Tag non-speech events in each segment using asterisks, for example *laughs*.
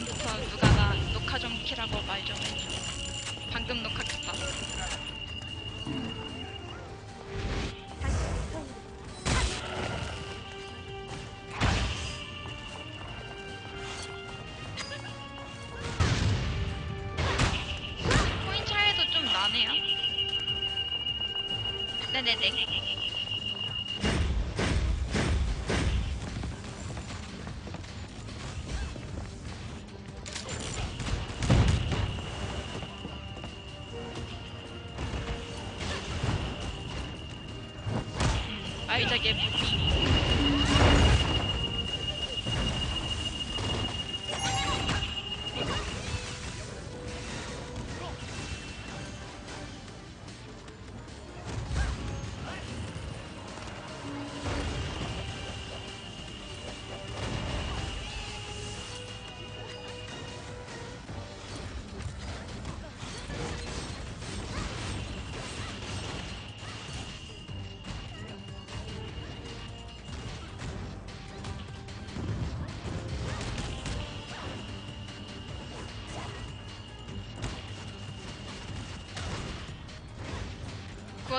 다음부터 누가 나 녹화 좀 키라고 말 좀 해. 방금 녹화했다. 코인 차이도 좀 나네요. 네네네. 아이작의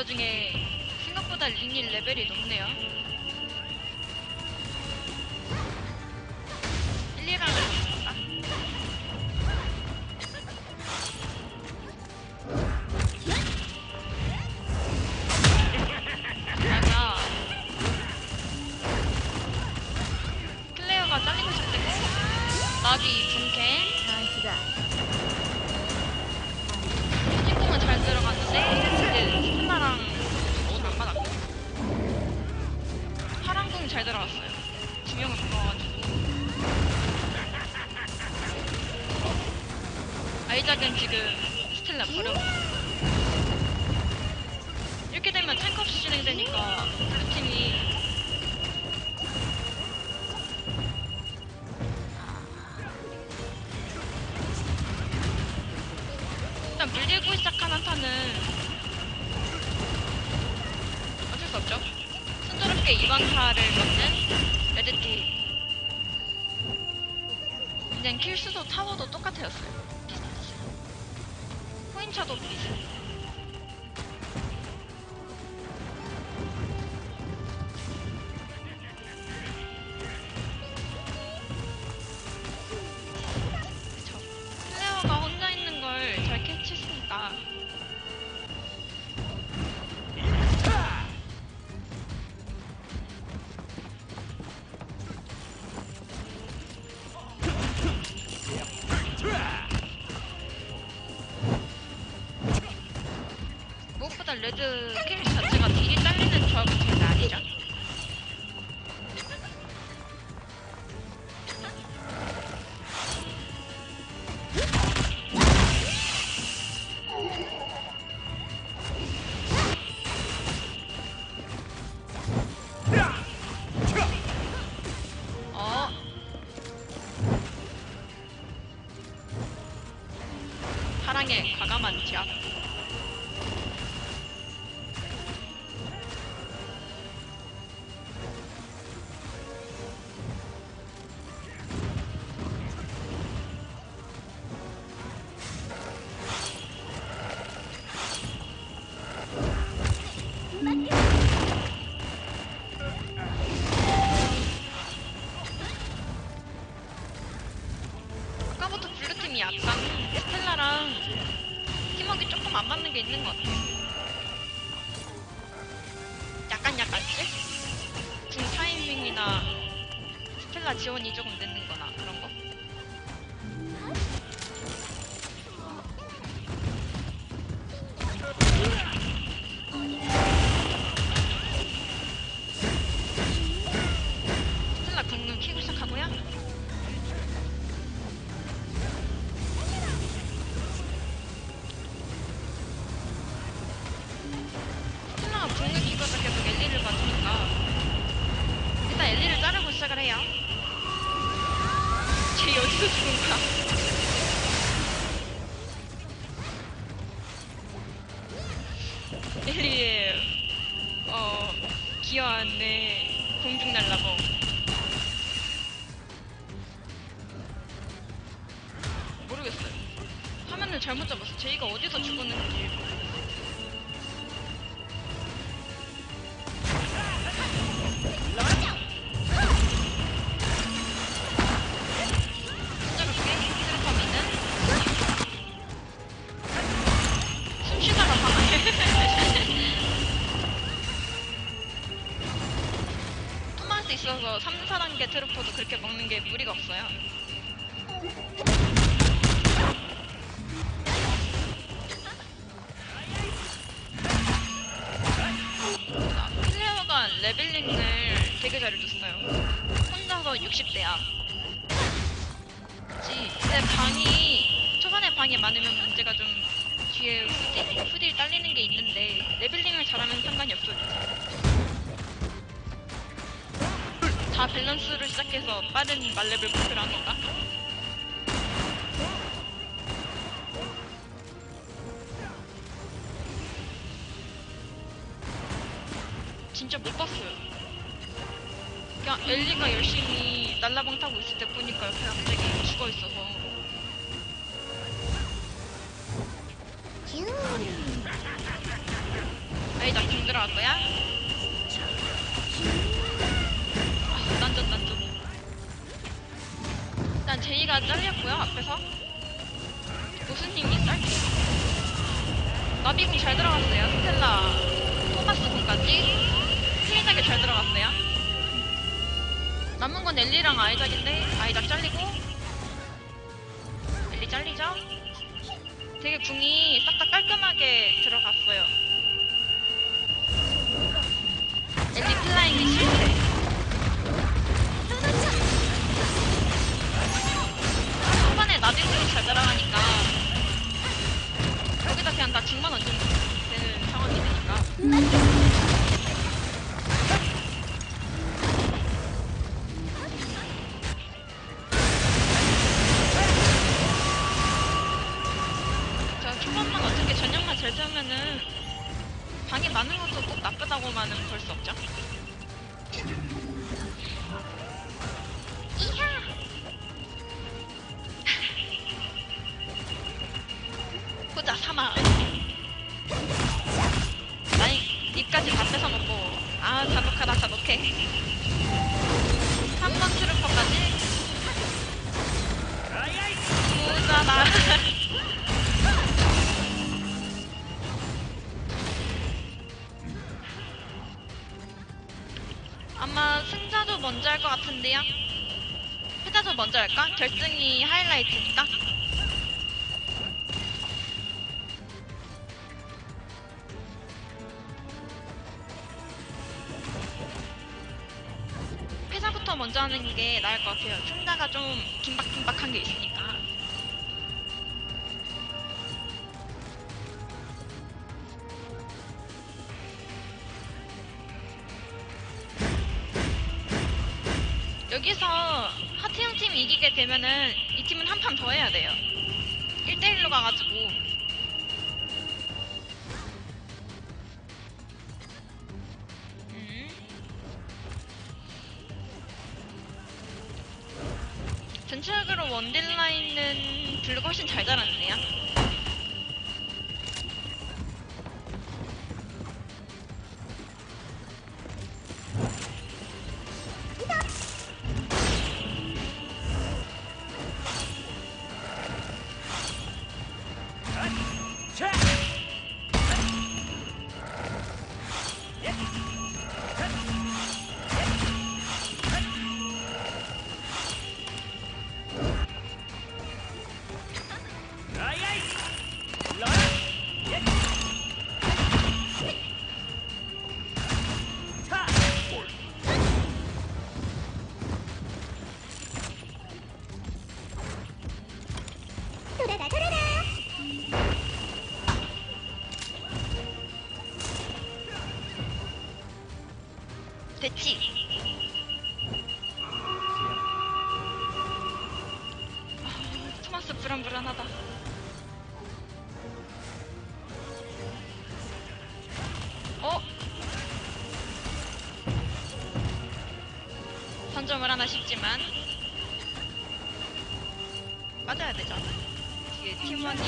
중에 생각보다 리니 레벨이 높네요. 지금 스텔라 버려 이렇게 되면 탱크 없이 진행되니까 블루팀이 일단 물리고 시작한 한타는 어쩔 수 없죠. 순조롭게 2방타를 먹는 레드팀. 그냥 킬수도 타워도 똑같아졌어요. 포인차도 비슷. 그 레드 킬 자체 맞는 것 같아요. 약간 약간씩? 궁 타이밍이나 스텔라 지원이 조금 늦는 공중 날라고? 모르겠어요. 화면을 잘못 잡았어. 제이가 어디서 죽었는지 모르겠어요. 있어서 3, 4단계 트루퍼도 그렇게 먹는 게 무리가 없어요. 클레어가 레벨링을 되게 잘해줬어요. 혼자서 60대야. 그치. 근데 방이, 초반에 방이 많으면 문제가 좀 뒤에 후딜? 후딜 딸리는 게 있는데, 레벨링을 잘하면 상관이 없어요. 다 밸런스를 시작해서 빠른 말레벨 목표를 하는 건가? 진짜 못 봤어요. 그냥 엘리가 열심히 날라방 타고 있을 때 보니까 옆에 갑자기 죽어 있어서. 에이, 나궁 들어갈 거야? 일단 제이가 잘렸고요, 앞에서. 교수님이 짧게. 나비궁 잘 들어갔어요, 스텔라. 토마스 궁까지. 트리작이 잘 들어갔어요. 남은 건 엘리랑 아이작인데, 아이작 잘리고. 엘리 잘리죠? 되게 궁이 싹 다 깔끔하게 들어갔어요. 짜면은 방이 많은 것도 꼭 나쁘다고만은 볼 수 없죠. 이야! 후자 사막 나이 입까지 다 뺏어 먹고. 아 자독하다 자독해. 한번 트루퍼까지? 후자다 *laughs* 같은데요 패자도 먼저 할까? 결승이 하이라이트니까 패자부터 먼저 하는 게 나을 것 같아요. 승자가 좀 긴박긴박한 게 있으니까. 여기서 하트형 팀이 이기게 되면은 이 팀은 한 판 더 해야 돼요. 1대1로 가가지고. 음. 전체적으로 원딜 라인은 블루가 훨씬 잘 자랐네요. 됐지? 아, 토마스 불안불안하다. 어? 선점을 하나 싶지만 빠져야 되죠. 뒤에 팀원이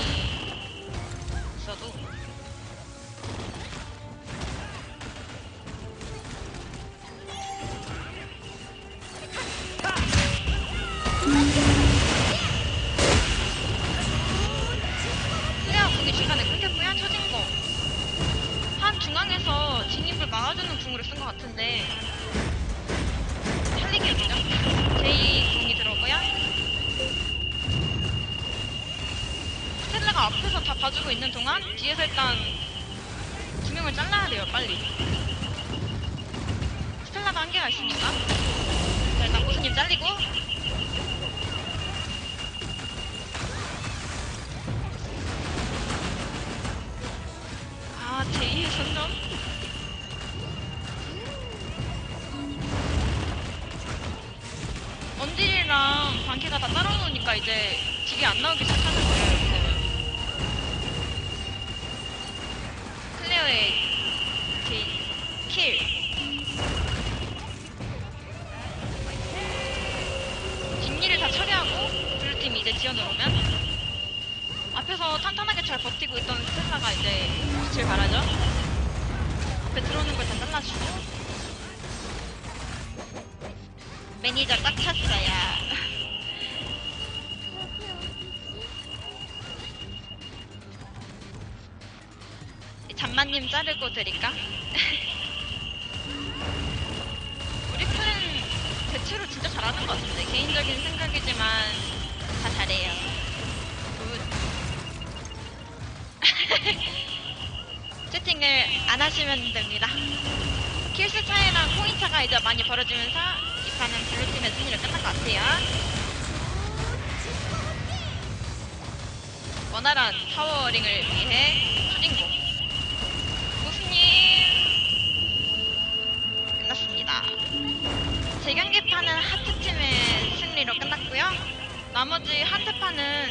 중앙에서 진입을 막아주는 궁으로 쓴 것 같은데 살리기 없죠? 제이 궁이 들어오고요. 스텔라가 앞에서 다 봐주고 있는 동안 뒤에서 일단 두 명을 잘라야 돼요, 빨리. 스텔라가 한계가 있으니까. 자, 일단 고수님 잘리고. 아, 제2의 선점? 언딜이랑 방캐가 다 따로 노니까 이제 딜이 안 나오기 시작하는 거예요, 이제. 클레어의 제 킬. 뒷일을 다 처리하고 블루팀이 이제 지어 넣으면 앞에서 탄탄하게 잘 버티고 있던 스텔라가 이제 빛을 발하죠. 앞에 들어오는 걸 다 잘라주고 매니저 딱 찼어요. *laughs* 잠만님 자르고 드릴까? *laughs* 우리 팬은 대체로 진짜 잘하는 것 같은데 개인적인 생각이지만 다 잘해요. 채팅을 안 하시면 됩니다. 킬스 차이랑 코인 차가 이제 많이 벌어지면서 이 판은 블루팀의 승리로 끝난 것 같아요. 원활한 타워링을 위해 초딩공. 고수님 끝났습니다. 재경기판은 하트팀의 승리로 끝났고요. 나머지 한 태판은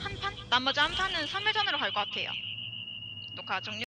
한 판? 나머지 한 판은 3회전으로 갈 것 같아요. 녹화 종료.